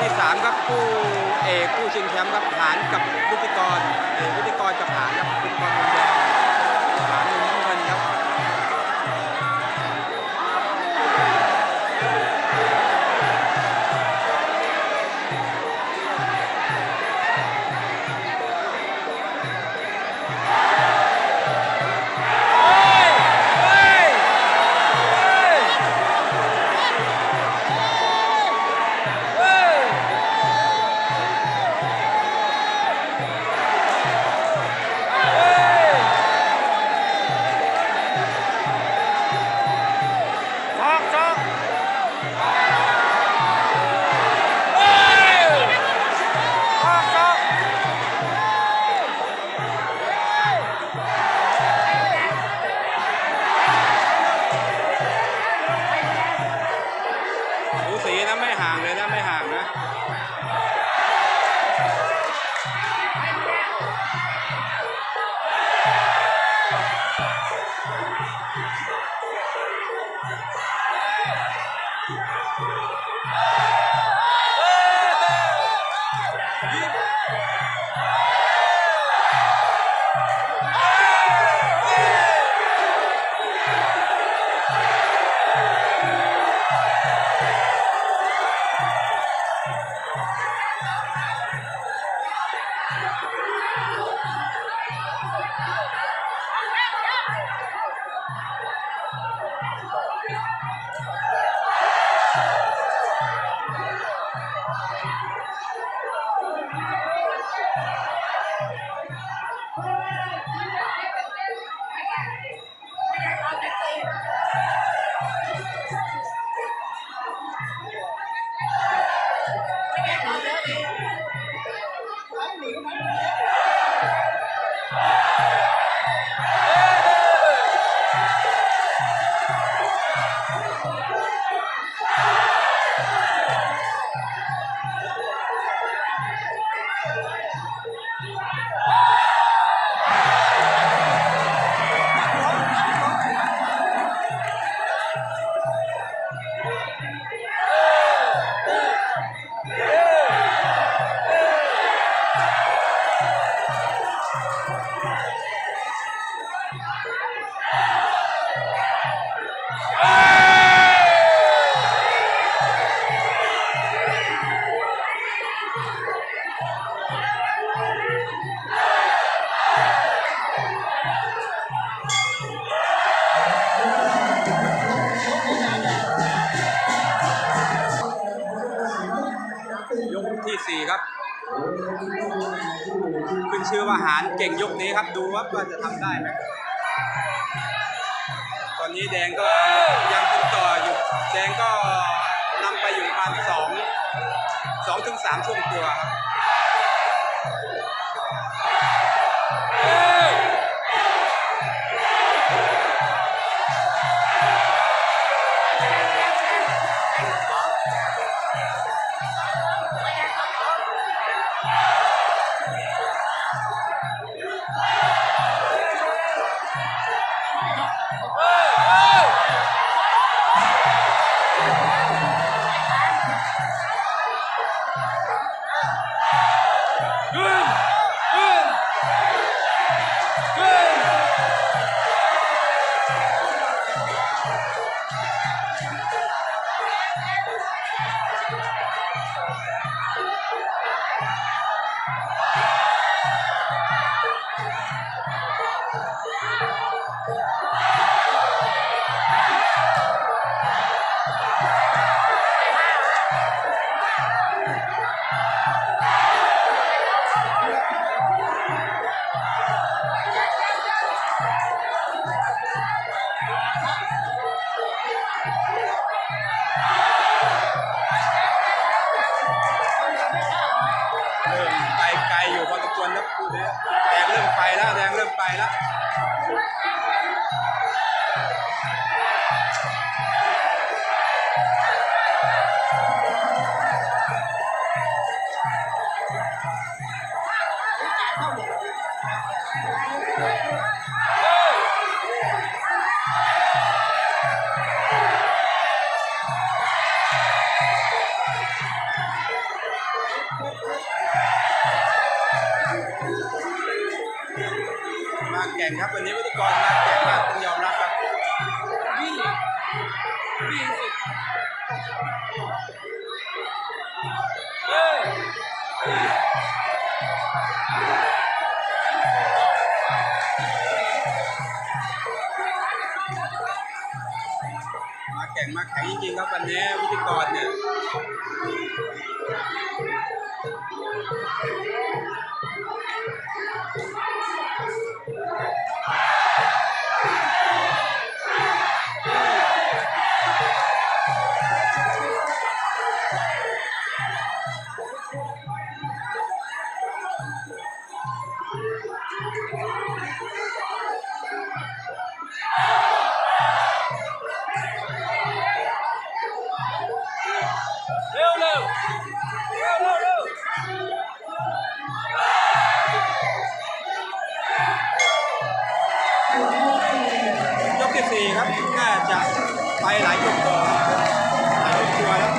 ที่สามครับคู่เอกคู่ชิงแชมป์ครับหานกับวุฒิกรเอกวุฒิกรกับหานครับวุฒิกรมุมแดง ว่าหารเก่งยกนี้ครับดูว่าว่าจะทำได้ไหมตอนนี้แดงก็ยังเป็นต่ออยู่แดงก็นำไปอยู่ประมาณสองสองถึงสามช่วงตัวครับ เครับวันนี้วัตกรมาแก่มากต้องยอมรับครับวิ่งวิ่เฮ้ยมาแข่งมาแข่งจริงๆครับวันนี้วิทยกรเนี่ย ไปหลายยกต่อหลายยกตัวแล้ว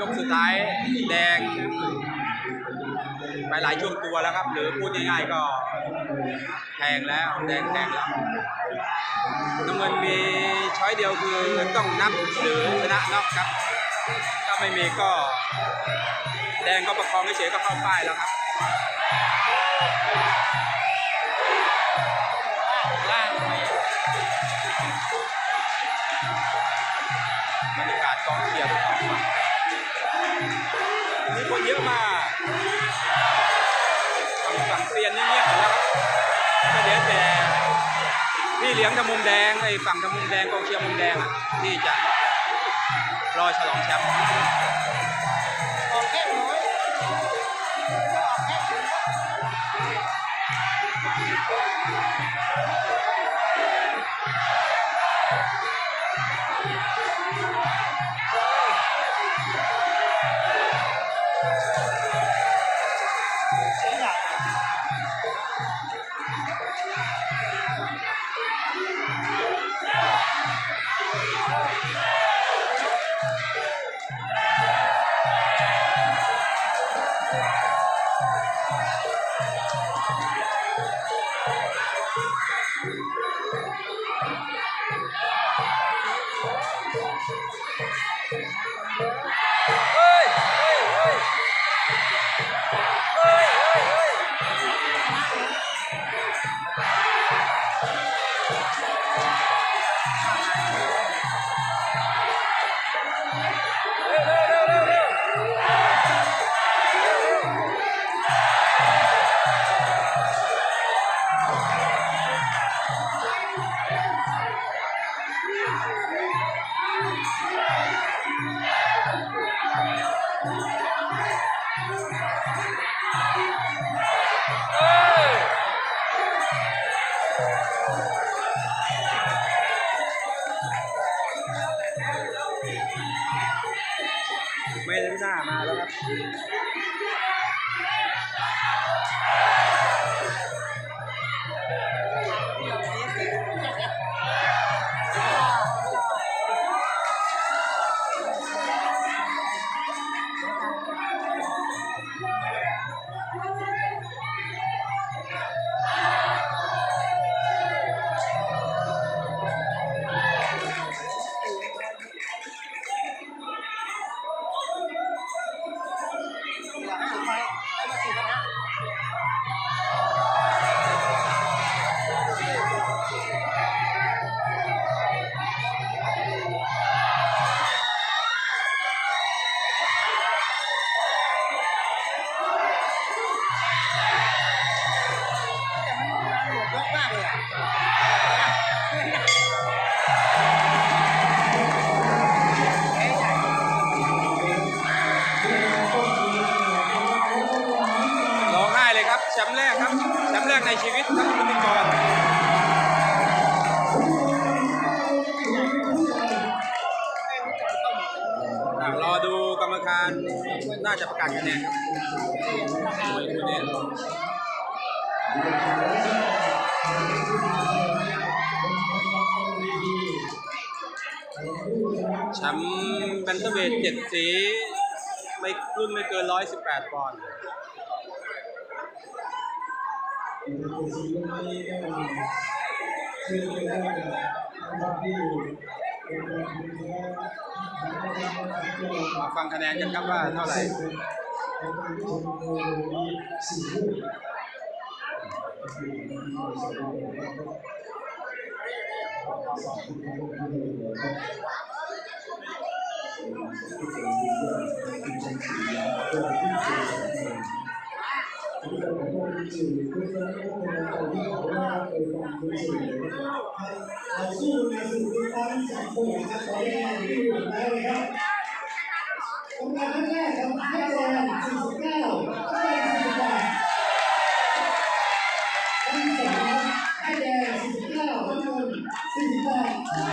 ยกสุดท้ายแดง ไปหลายช่วงตัวแล้วครับ หรือพูดง่ายๆก็แทงแล้วแดงแทงแล้วน้ำเงินมีช้อยเดียวคือต้องนับหรือชนะนอกครับ ถ้าไม่มีก็ แดงก็ประคองเฉยๆก็เข้าป้ายแล้วครับ บรรยากาศกองเชียร์ทุกฝั่งมีคนเยอะมากฝั่งเซียนเงียบๆแล้วครับก็เดี๋ยวแต่พี่เลี้ยงทำมุมแดงไอ้ฝั่งทำมุมแดงกองเชียร์มุมแดงอะที่จะรอฉลองแชมป์ ไม่ได้หน้ามาแล้วครับ เลยครับแชมป์แรกครับแชมป์แรกในชีวิตครับพิกรรอดูกรรมการน่าจะประกาศคะแนนครับมวยคู่นี้แชมป์แบนเทอร์เวทเจ็ดสี ไม่รุ่นไม่เกินร้อยสิบแปดปอนด์ มา ฟังคะแนนกันครับว่าเท่าไหร่ เราสู้ในสุดที่ตั้งสองคนนะครับตอนนี้ที่อยู่แล้วครับกรรมการท่านแรกครับให้แดง49ให้แดท่านที่สองให้แดง49น้ำเละที่สองครับ49 48ให้ชนะยัง